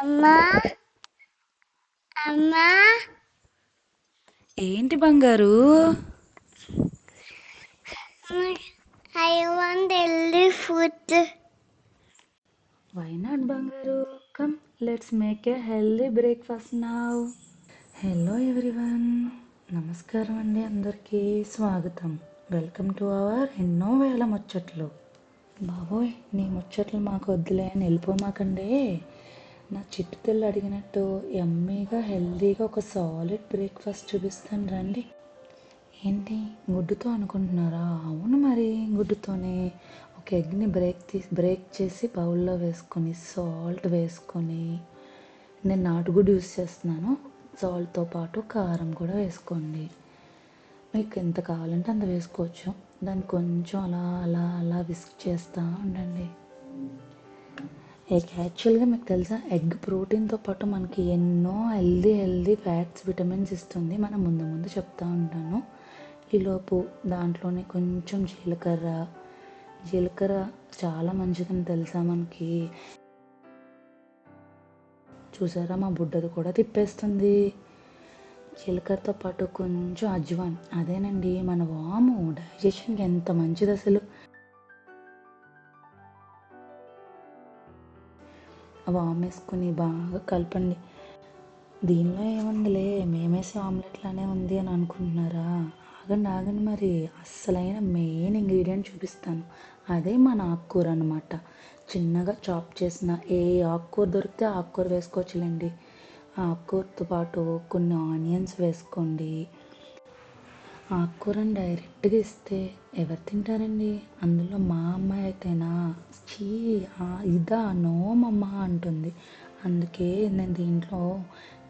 అమ్మా అమ్మా. ఏంటి బంగారు? I want healthy food. Why not బంగారు? Come let's make a healthy breakfast now hello everyone నమస్కారం అండి అందరికీ. స్వాగతం. వెల్కమ్ టు అవర్ ఎన్నో వేల ముచ్చట్లు. బాబోయ్ నీ ముచ్చట్లు మాకు వద్దులే. అని వెళ్ళిపోమాకండి నా చిట్టు తెల్లు అడిగినట్టు ఎమ్మీగా హెల్దీగా ఒక సాలిడ్ బ్రేక్ఫాస్ట్ చూపిస్తాను రండి. ఏంటి? గుడ్డుతో అనుకుంటున్నారా? అవును మరి గుడ్డుతోనే. ఒక ఎగ్ని బ్రేక్ తీసి బ్రేక్ చేసి బౌల్లో వేసుకొని సాల్ట్ వేసుకొని నేను నాటుగుడ్డు యూస్ చేస్తున్నాను. సాల్ట్తో పాటు కారం కూడా వేసుకోండి. మీకు ఎంత కావాలంటే అంత వేసుకోవచ్చు. దాన్ని కొంచెం అలా అలా అలా విస్క్ చేస్తూ ఉండండి. ఎగ్ యాక్చువల్గా మీకు తెలుసా? ఎగ్ ప్రోటీన్తో పాటు మనకి ఎన్నో హెల్దీ హెల్దీ ఫ్యాట్స్ విటమిన్స్ ఇస్తుంది. మనం ముందు ముందు చెప్తా ఉంటాను. ఈలోపు దాంట్లోనే కొంచెం జీలకర్ర. జీలకర్ర చాలా మంచిదని తెలుసా మనకి? చూసారా? మా బుడ్డది కూడా తిప్పేస్తుంది. జీలకర్రతో పాటు కొంచెం అజ్వాన్. అదేనండి మన వాము. డైజెషన్కి ఎంత మంచిది అసలు. వామ్ వేసుకుని బాగా కలపండి. దీనిలో ఏముందిలే? మేమేసే ఆమ్లెట్లానే ఉంది అని అనుకుంటున్నారా? ఆగండి ఆగండి మరి. అస్సలైన మెయిన్ ఇంగ్రీడియంట్ చూపిస్తాను. అదే మన ఆకుకూర అనమాట చిన్నగా చాప్ చేసిన ఏ ఆకుకూర దొరికితే ఆకుకూర వేసుకోవచ్చులేండి. ఆకుకూరతో పాటు కొన్ని ఆనియన్స్ వేసుకోండి. ఆకుకూరని డైరెక్ట్గా ఇస్తే ఎవరు తింటారండి? అందులో మా అమ్మాయి అయితేనా? చీ ఇదా నో మమ్మ అంటుంది. అందుకే నేను దీంట్లో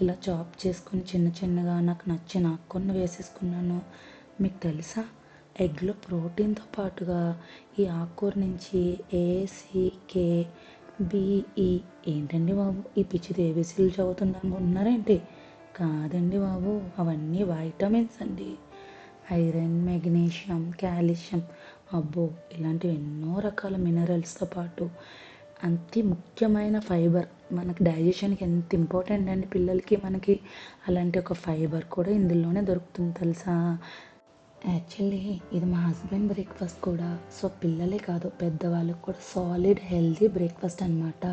ఇలా చాప్ చేసుకుని చిన్న చిన్నగా నాకు నచ్చిన ఆకుకూరను వేసేసుకున్నాను. మీకు తెలుసా? ఎగ్లో ప్రోటీన్తో పాటుగా ఈ ఆకుకూర నుంచి ఏసీకే బిఈ ఏంటండి బాబు? ఈ పిచ్చిది ఏబీసీలు చదువుతుంది కాదండి బాబు అవన్నీ వైటమిన్స్ అండి. ఐరన్ మెగ్నీషియం కాల్షియం అబ్బో ఇలాంటివి ఎన్నో రకాల మినరల్స్తో పాటు అతి ముఖ్యమైన ఫైబర్ మనకి డైజెషన్కి ఎంత ఇంపార్టెంట్ అండి పిల్లలకి మనకి. అలాంటి ఒక ఫైబర్ కూడా ఇందులోనే దొరుకుతుంది తెలుసా? యాక్చువల్లీ ఇది మా హస్బెండ్ బ్రేక్ఫాస్ట్ కూడా. సో పిల్లలే కాదు పెద్దవాళ్ళకి కూడా సాలిడ్ హెల్దీ బ్రేక్ఫాస్ట్ అనమాట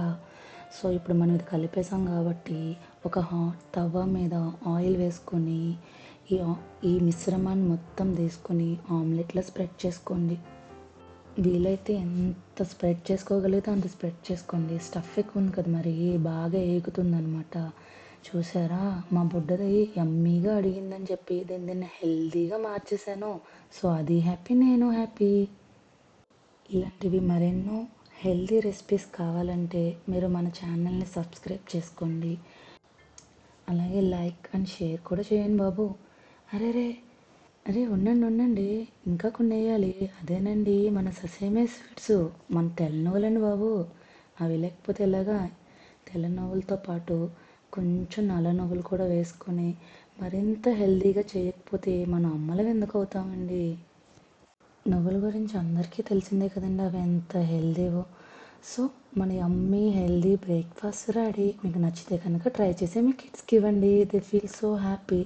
సో ఇప్పుడు మనం ఇది కలిపేసాం కాబట్టి ఒక హాట్ తవ్వ మీద ఆయిల్ వేసుకొని ఈ ఈ మిశ్రమాన్ని మొత్తం తీసుకొని ఆమ్లెట్లో స్ప్రెడ్ చేసుకోండి. వీలైతే ఎంత స్ప్రెడ్ చేసుకోగలిగితే అంత స్ప్రెడ్ చేసుకోండి. స్టఫ్ ఎక్కువ ఉంది కదా మరి బాగా ఏగుతుందనమాట చూసారా? మా బుడ్డది యమ్మీగా అడిగిందని చెప్పి దీన్ని దీన్ని హెల్దీగా మార్చేశాను. సో అది హ్యాపీ నేను హ్యాపీ. ఇలాంటివి మరెన్నో హెల్దీ రెసిపీస్ కావాలంటే మీరు మన ఛానల్ని సబ్స్క్రైబ్ చేసుకోండి. అలాగే లైక్ అండ్ షేర్ కూడా చేయండి బాబు. అరే రే అరే ఉండండి ఉండండి. ఇంకా కొన్ని వేయాలి అదేనండి మన ససేమే స్వీట్స్. మన తెల్ల నువ్వులండి బాబు. అవి లేకపోతే ఎలాగా? తెల్ల నువ్వులతో పాటు కొంచెం నల్ల నువ్వులు కూడా వేసుకొని మరింత హెల్దీగా చేయకపోతే మన అమ్మలం ఎందుకు అవుతామండి? నువ్వుల గురించి అందరికీ తెలిసిందే కదండి అవి ఎంత హెల్దీవో. సో మన అమ్మీ హెల్దీ బ్రేక్ఫాస్ట్ రెడీ. మీకు నచ్చితే కనుక ట్రై చేసి మీ కిడ్స్కి ఇవ్వండి. They feel so happy.